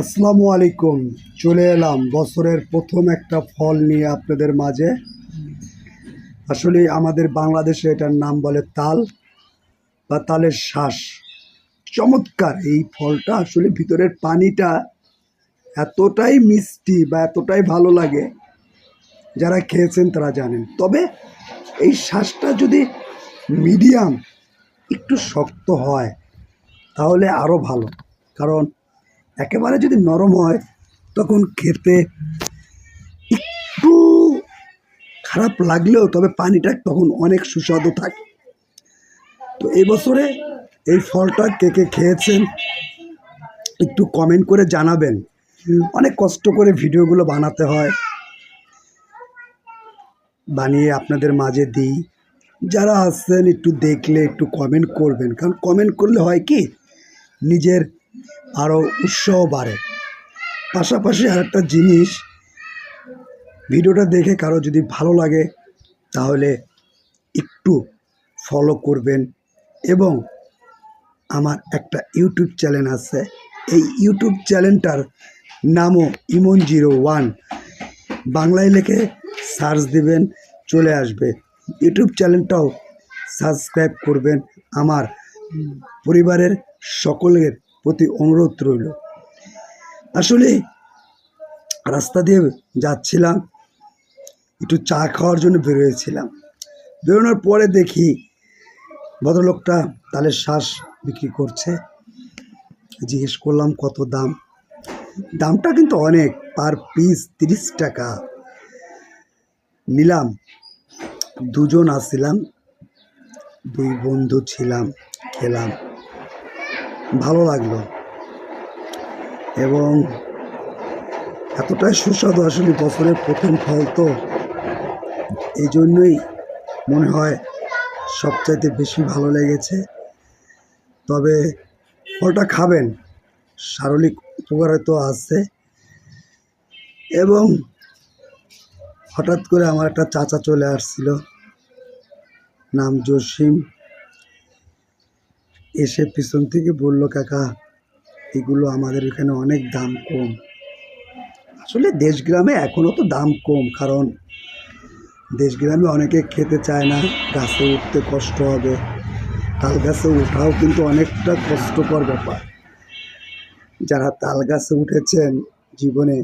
আসসালামু আলাইকুম। চলে এলাম বছরের প্রথম একটা ফল নিয়ে আপনাদের মাঝে। আসলে আমাদের বাংলাদেশে এটার নাম বলে তাল বা তালের শ্বাস। চমৎকার এই ফলটা। আসলে ভিতরের পানিটা এতটাই মিষ্টি বা এতটাই ভালো লাগে, যারা খেয়েছেন তারা জানেন। তবে এই শ্বাসটা যদি মিডিয়াম, একটু শক্ত হয়, তাহলে আরও ভালো। কারণ একেবারে যদি নরম হয়, তখন খেতে একটু খারাপ লাগলেও তবে পানিটা তখন অনেক সুস্বাদু থাকে। তো এই বছরে এই ফলটা কে কে খেয়েছেন একটু কমেন্ট করে জানাবেন। অনেক কষ্ট করে ভিডিওগুলো বানাতে হয়। বানিয়ে আপনাদের মাঝে দিই। যারা আসছেন একটু দেখলে একটু কমেন্ট করবেন। কারণ কমেন্ট করলে হয় কি? নিজের আরও উৎসাহ বাড়ে। পাশাপাশি আরেকটা জিনিস, ভিডিওটা দেখে কারও যদি ভালো লাগে, তাহলে একটু ফলো করবেন এবং আমার একটা ইউটিউব চ্যানেল আছে। এই ইউটিউব চ্যানেলটার নামও ইমন জিরো ওয়ান। বাংলায় লিখে সার্চ দিবেন, চলে আসবে। ইউটিউব চ্যানেলটাও সাবস্ক্রাইব করবেন আমার পরিবারের সকলের প্রতি অনুরোধ রইল। আসলে রাস্তা দিয়ে যাচ্ছিলাম, একটু চা খাওয়ার জন্য বেরোয়েছিলাম। বেরোনোর পরে দেখি ভদ্রলোকটা তালের শ্বাস বিক্রি করছে। জিজ্ঞেস করলাম, কত দাম? দামটা কিন্তু অনেক, পার পিস তিরিশ টাকা। নিলাম, দুজন আসছিলাম দুই বন্ধু ছিলাম, খেলাম। ভালো লাগল। এবং এতটাই সুস্বাদু আসলে বছরের প্রথম ফল তো। এই জন্যই মনে হয় সবচাইতে বেশি ভালো লেগেছে। তবে ফলটা খাবেন, শারীরিক উপকারে তো আছে। এবং হঠাৎ করে আমার একটা চাচা চলে আসছিল, নাম জসিম। এসে পিছন থেকে বলল, কাকা, এগুলো আমাদের এখানে অনেক দাম কম। আসলে দেশগ্রামে এখনও তো দাম কম, কারণ দেশগ্রামে অনেকে খেতে চায় না, গাছে উঠতে কষ্ট হবে। তাল গাছে ওঠাও কিন্তু অনেকটা কষ্টকর ব্যাপার। যারা তাল গাছে উঠেছেন জীবনে,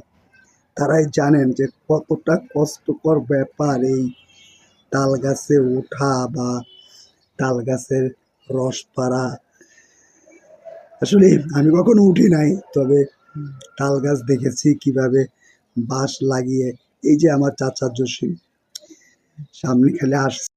তারাই জানেন যে কতটা কষ্টকর ব্যাপার এই তাল গাছে ওঠা বা তাল গাছের রস পাড়া আসলে আমি কখনো উঠি নাই, তবে তাল গাছ দেখেছি কীভাবে বাঁশ লাগিয়ে, এই যে আমার চাচা জসিম, সামনে খেলে আসছে।